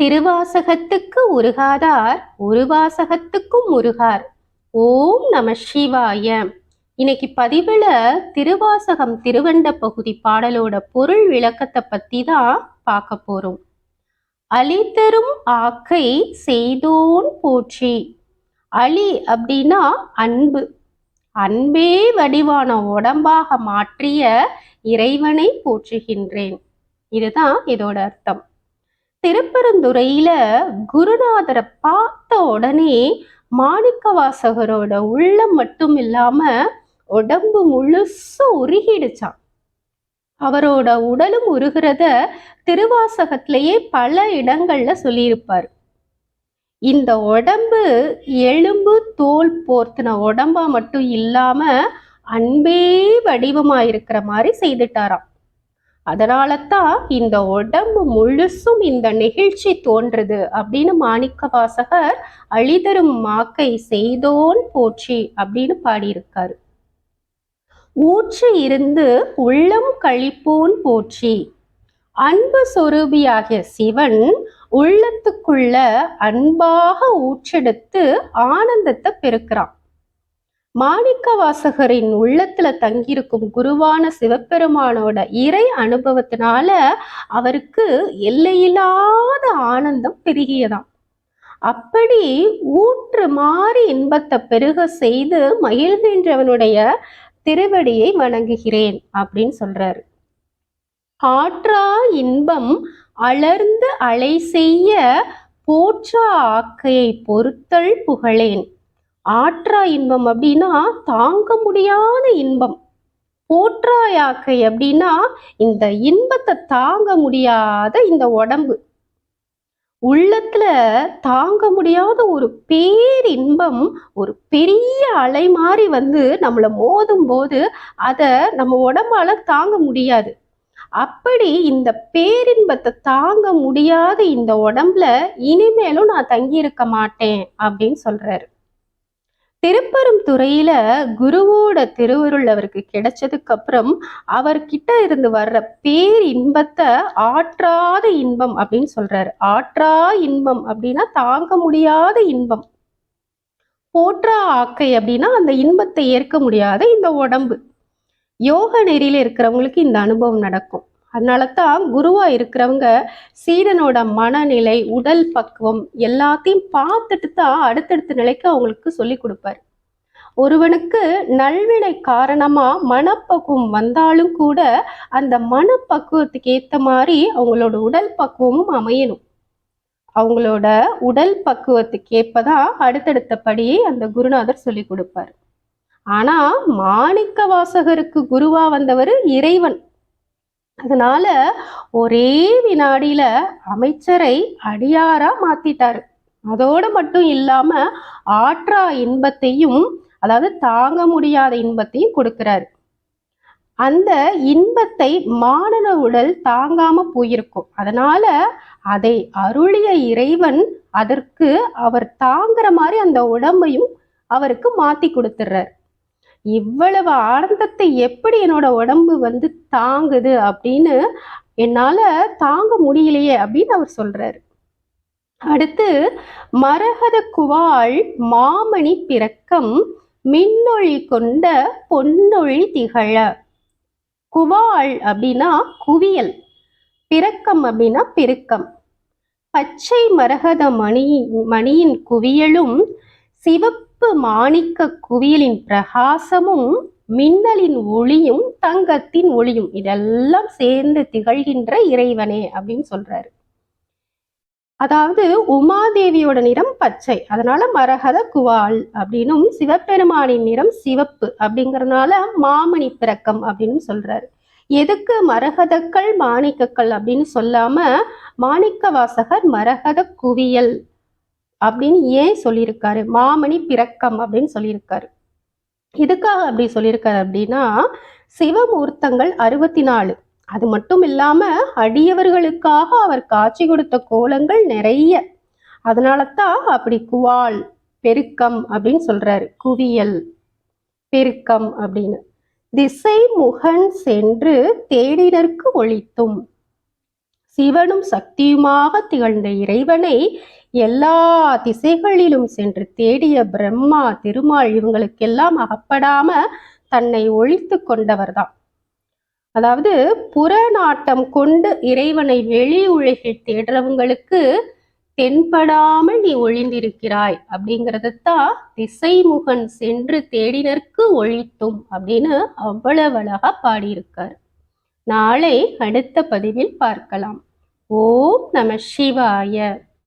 திருவாசகத்துக்கு உருகாதார் உருவாசகத்துக்கும் உருகார். ஓம் நம சிவாய. இன்னைக்கு பதிவில் திருவாசகம் திருவண்ட பகுதி பாடலோட பொருள் விளக்கத்தை பத்தி தான் பார்க்க போறோம். அழித்தரும் ஆக்கை செய்தோன் போற்றி. அழி அப்படின்னா அன்பு. அன்பே வடிவான உடம்பாக மாற்றிய இறைவனை போற்றுகின்றேன். இதுதான் இதோட அர்த்தம். திருப்பெருந்துறையில குருநாதரை பார்த்த உடனே மாணிக்கவாசகரோட உள்ளம் மட்டும் இல்லாம உடம்பு முழுசும் உருகிடுச்சான் அவரோட உடலும் உருகிறத திருவாசகத்திலேயே பல இடங்கள்ல சொல்லியிருப்பார். இந்த உடம்பு எலும்பு தோல் போர்த்தின உடம்பா மட்டும் இல்லாம அன்பே வடிவமா இருக்கிற மாதிரி செய்துட்டாராம். அதனால தான் இந்த உடம்பு முழுசும் இந்த நெகிழ்ச்சி தோன்றுது அப்படின்னு மாணிக்க வாசகர் அழிதரும் மாக்கை செய்தோன் போற்றி அப்படின்னு பாடியிருக்காரு. ஊற்றி இருந்து உள்ளம் கழிப்போன் போற்றி. அன்பு சொரூபியாகிய சிவன் உள்ளத்துக்குள்ள அன்பாக ஊற்றெடுத்து ஆனந்தத்தை பெருக்கிறான். மாணிக்க வாசகரின் உள்ளத்துல தங்கியிருக்கும் குருவான சிவபெருமானோட இறை அனுபவத்தினால அவருக்கு எல்லையில்லாத ஆனந்தம் பெருகியதாம். அப்படி ஊற்று மாறி இன்பத்தை பெருக செய்து மகிழ்கின்றவனுடைய திருவடியை வணங்குகிறேன் அப்படின்னு சொல்றாரு. ஆற்றா இன்பம் அலர்ந்து அலை செய்ய போற்றா ஆக்கையை பொறுத்தல் புகழேன். ஆற்றா இன்பம் அப்படின்னா தாங்க முடியாத இன்பம். போற்றாயாக்கை அப்படின்னா இந்த இன்பத்தை தாங்க முடியாத இந்த உடம்பு. உள்ளத்துல தாங்க முடியாத ஒரு பேரின்பம் ஒரு பெரிய அலை மாதிரி வந்து நம்மளை மோதும் போது அதை நம்ம உடம்பால தாங்க முடியாது. அப்படி இந்த பேரின்பத்தை தாங்க முடியாத இந்த உடம்புல இனிமேலும் நான் தங்கி இருக்க மாட்டேன் அப்படின்னு சொல்றாரு. திருப்பெரும் துறையில குருவோட திருவருள் அவருக்கு கிடைச்சதுக்கு அப்புறம் அவர்கிட்ட இருந்து வர்ற பேர் இன்பத்தை ஆற்றாத இன்பம் அப்படின்னு சொல்றாரு. ஆற்றா இன்பம் அப்படின்னா தாங்க முடியாத இன்பம். போற்றா ஆக்கை அப்படின்னா அந்த இன்பத்தை ஏற்க முடியாத இந்த உடம்பு. யோக நெறியில இருக்கிறவங்களுக்கு இந்த அனுபவம் நடக்கும். அதனால தான் குருவா இருக்கிறவங்க சீடனோட மனநிலை உடல் பக்குவம் எல்லாத்தையும் பார்த்துட்டு தான் அடுத்தடுத்த நிலைக்கு அவங்களுக்கு சொல்லி கொடுப்பாரு. ஒருவனுக்கு நல்வினை காரணமா மனப்பக்குவம் வந்தாலும் கூட அந்த மனப்பக்குவத்துக்கு ஏத்த மாதிரி அவங்களோட உடல் பக்குவமும் அமையணும். அவங்களோட உடல் பக்குவத்துக்கு ஏற்பதான் அடுத்தடுத்த படியை அந்த குருநாதர் சொல்லி கொடுப்பார். ஆனா மாணிக்க வாசகருக்கு குருவா வந்தவர் இறைவன். அதனால ஒரே வினாடியில அமைச்சரை அடியாரா மாத்திட்டாரு. அதோடு மட்டும் இல்லாம ஆற்றா இன்பத்தையும் அதாவது தாங்க முடியாத இன்பத்தையும் கொடுக்கிறாரு. அந்த இன்பத்தை மானன உடல் தாங்காம போயிருக்கும். அதனால அதை அருளிய இறைவன் அதற்கு அவர் தாங்குற மாதிரி அந்த உடம்பையும் அவருக்கு மாத்தி கொடுத்துடுறார் இவ்வளவு ஆனந்தத்தை எப்படி என்னோட உடம்பு வந்து தாங்குது அப்படின்னு என்னால தாங்க முடியலையே அப்படின்னு அவர் சொல்றாரு. அடுத்து மரகத குவாள் மாமணி பிறக்கம் மின்னொழி கொண்ட பொன்னொழி திகழ. குவாள் அப்படின்னா குவியல் பிறக்கம் அப்படின்னா பெருக்கம். பச்சை மரகத மணி மணியின் குவியலும் சிவப்பு மாணிக்க குவியலின் பிரகாசமும் மின்னலின் ஒளியும் தங்கத்தின் ஒளியும் இதெல்லாம் சேர்ந்து திகழ்கின்ற இறைவனே அப்படின்னு சொல்றாரு. அதாவது உமாதேவியோட நிறம் பச்சை அதனால மரகத குவால் அப்படின்னும் சிவபெருமானின் நிறம் சிவப்பு அப்படிங்கறதுனால மாமணி பிறக்கம் அப்படின்னு சொல்றாரு. எதுக்கு மரகதக்கள் மாணிக்கக்கள் அப்படின்னு சொல்லாம மாணிக்க வாசகர் மரகத குவியல் அப்படின்னு ஏன் சொல்லியிருக்காரு? மாமணி பிறக்கம் அப்படின்னு சொல்லியிருக்காரு. எதுக்காக அப்படி சொல்லியிருக்காரு அப்படின்னா சிவமூர்த்தங்கள் அறுபத்தி நாலு அது மட்டும் இல்லாம அடியவர்களுக்காக அவர் காட்சி கொடுத்த கோலங்கள் நிறைய. அதனால தான் அப்படி குவால் பெருக்கம் அப்படின்னு சொல்றாரு. குவியல் பெருக்கம் அப்படின்னு. திசை முகன் சென்று தேடினருக்கு ஒழித்தும். சிவனும் சக்தியுமாக திகழ்ந்த இறைவனை எல்லா திசைகளிலும் சென்று தேடிய பிரம்மா திருமால் இவங்களுக்கெல்லாம் அகப்படாம தன்னை ஒழித்து கொண்டவர்தான். அதாவது புறநாட்டம் கொண்டு இறைவனை வெளி உலகில் தேடுறவங்களுக்கு தென்படாமல் நீ ஒழிந்திருக்கிறாய் அப்படிங்கிறதத்தான் திசைமுகன் சென்று தேடினர்க்கு ஒழித்தும் அப்படின்னு அவ்வளவு அழகா பாடியிருக்கார். நாளை அடுத்த பதிவில் பார்க்கலாம். ஓம் நம சிவாய.